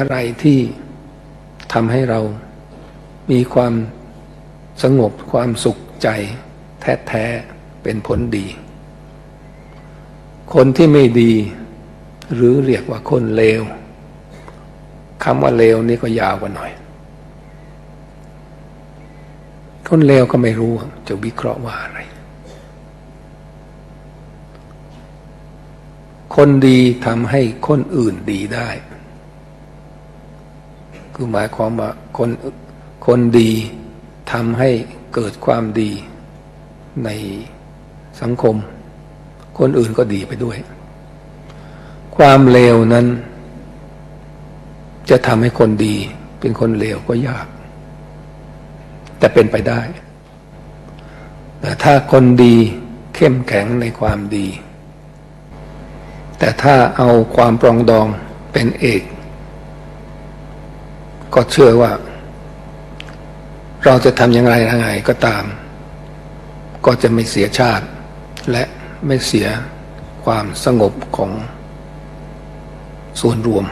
อะไรที่ทำให้เรามีความสงบความสุขใจ แท้ๆเป็นผลดี คนที่ไม่ดี หรือเรียกว่าคนเลวคำว่าเลวนี่ก็ยาวกว่าหน่อย คนเลวก็ไม่รู้จะวิเคราะห์ว่าอะไร คนดีทำให้คนอื่นดีได้ คือหมายความว่าคนคนดีทำให้เกิดความดีในสังคม คนอื่นก็ดีไปด้วย ความเลวนั้น จะทำให้คนดี เป็นคนเลวก็ยาก แต่เป็นไปได้ แต่ถ้าคนดีเข้มแข็งในความดี แต่ถ้าเอาความปรองดองเป็นเอก ก็เชื่อว่า เราจะทำอย่างไรทางไหนก็ตาม ก็จะไม่เสียชาติ และไม่เสียความสงบของส่วนรวม